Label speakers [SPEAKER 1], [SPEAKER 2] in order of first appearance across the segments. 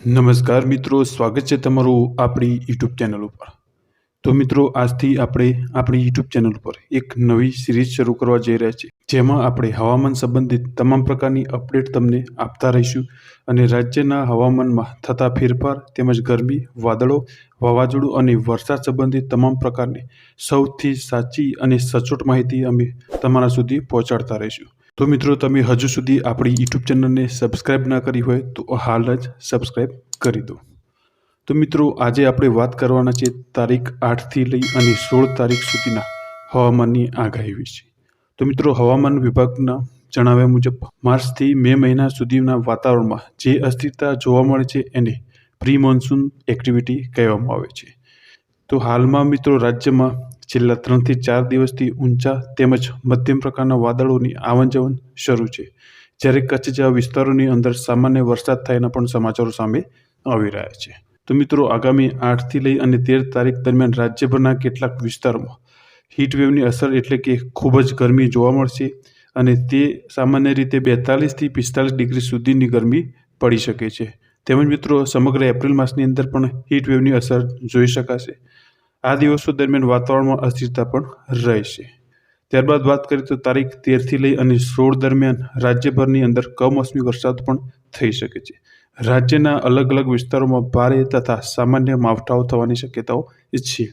[SPEAKER 1] નમસ્કાર મિત્રો, સ્વાગત છે તમારું આપણી યુટ્યુબ ચેનલ ઉપર. તો મિત્રો, આજથી આપણે આપણી યુટ્યુબ ચેનલ ઉપર એક નવી સિરીઝ શરૂ કરવા જઈ રહ્યા છીએ, જેમાં આપણે હવામાન સંબંધિત તમામ પ્રકારની અપડેટ તમને આપતા રહીશું અને રાજ્યના હવામાનમાં થતા ફેરફાર તેમજ ગરમી, વાદળો, વાવાઝોડું અને વરસાદ સંબંધિત તમામ પ્રકારની સૌથી સાચી અને સચોટ માહિતી અમે તમારા સુધી પહોંચાડતા રહીશું. તો મિત્રો, તમે હજુ સુધી આપણી યુટ્યુબ ચેનલને સબસ્ક્રાઈબ ના કરી હોય, તો હાલ જ સબસ્ક્રાઈબ કરી દો. તો મિત્રો, આજે આપણે વાત કરવાના છે તારીખ આઠથી લઈ અને સોળ તારીખ સુધીના હવામાનની આગાહી વિશે. તો મિત્રો, હવામાન વિભાગના જણાવ્યા મુજબ માર્ચથી મે મહિના સુધીના વાતાવરણમાં જે અસ્થિરતા જોવા મળે છે, એને પ્રી મોન્સૂન એક્ટિવિટી કહેવામાં આવે છે. તો હાલમાં મિત્રો, રાજ્યમાં છેલ્લા ત્રણથી ચાર દિવસથી ઊંચા તેમજ મધ્યમ પ્રકારના વાદળોની આવન જાવન શરૂ છે. જ્યારે કચ્છ જેવા વિસ્તારોની અંદર સામાન્ય વરસાદ થયાના પણ સમાચારો સામે આવી રહ્યા છે. તો મિત્રો, આગામી આઠથી લઈ અને તેર તારીખ દરમિયાન રાજ્યભરના કેટલાક વિસ્તારોમાં હીટ વેવની અસર એટલે કે ખૂબ જ ગરમી જોવા મળશે અને તે સામાન્ય રીતે બેતાલીસથી પિસ્તાલીસ ડિગ્રી સુધીની ગરમી પડી શકે છે. તેમજ મિત્રો, સમગ્ર એપ્રિલ માસની અંદર પણ હીટ વેવની અસર જોઈ શકાશે. આ દિવસો દરમિયાન વાતાવરણમાં અસ્થિરતા પણ રહેશે ત્યારબાદ વાત કરીએ તો તારીખ તેરથી લઈ અને સોળ દરમિયાન રાજ્યભરની અંદર કમોસમી વરસાદ પણ થઈ શકે છે. રાજ્યના અલગ અલગ વિસ્તારોમાં ભારે તથા સામાન્ય માવઠાઓ થવાની શક્યતાઓ છે.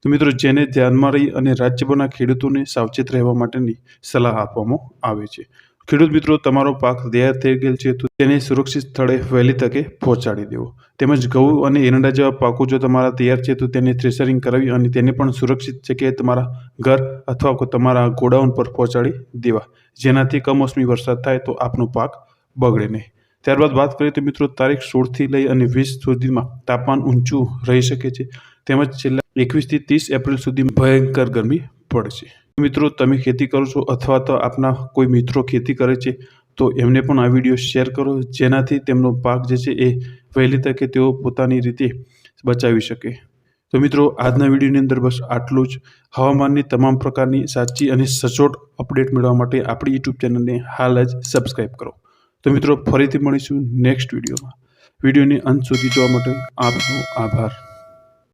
[SPEAKER 1] તો મિત્રો, જેને ધ્યાનમાં રહી અને રાજ્યભરના ખેડૂતોને સાવચેત રહેવા માટેની સલાહ આપવામાં આવે છે. ખેડૂત મિત્રો, તમારો પાક તૈયાર થઈ ગયેલ છે તો તેને સુરક્ષિત સ્થળે વહેલી તકે પહોંચાડી દેવો. તેમજ ઘઉં અને એરંડા જેવા પાકો જો તમારા તૈયાર છે તો તેને થ્રેસરિંગ કરાવી અને તેને પણ સુરક્ષિત જગ્યાએ તમારા ઘર અથવા તમારા ગોડાઉન પર પહોંચાડી દેવા. જેનાથી કમોસમી વરસાદ થાય તો આપનો પાક બગડે નહીં. ત્યારબાદ વાત કરીએ તો મિત્રો, તારીખ સોળથી લઈ અને વીસ સુધીમાં તાપમાન ઊંચું રહી શકે છે. તેમજ છેલ્લા એકવીસથી ત્રીસ એપ્રિલ સુધી ભયંકર ગરમી પડશે મિત્રો, તમે ખેતી કરો છો અથવા તો આપના કોઈ મિત્રો ખેતી કરે છે, તો એમને પણ આ વીડિયો શેર કરો, જેનાથી તેમનો પાક જે છે એ વહેલી તકે તેઓ પોતાની રીતે બચાવી શકે. તો મિત્રો, આજના વિડીયોની અંદર બસ આટલું જ. હવામાનની તમામ પ્રકારની સાચી અને સચોટ અપડેટ મેળવવા માટે આપણી યુટ્યુબ ચેનલને હાલ જ સબસ્ક્રાઈબ કરો. તો મિત્રો, ફરીથી મળીશું નેક્સ્ટ વિડીયોમાં. વિડીયોને અંત સુધી જોવા માટે આપનો આભાર.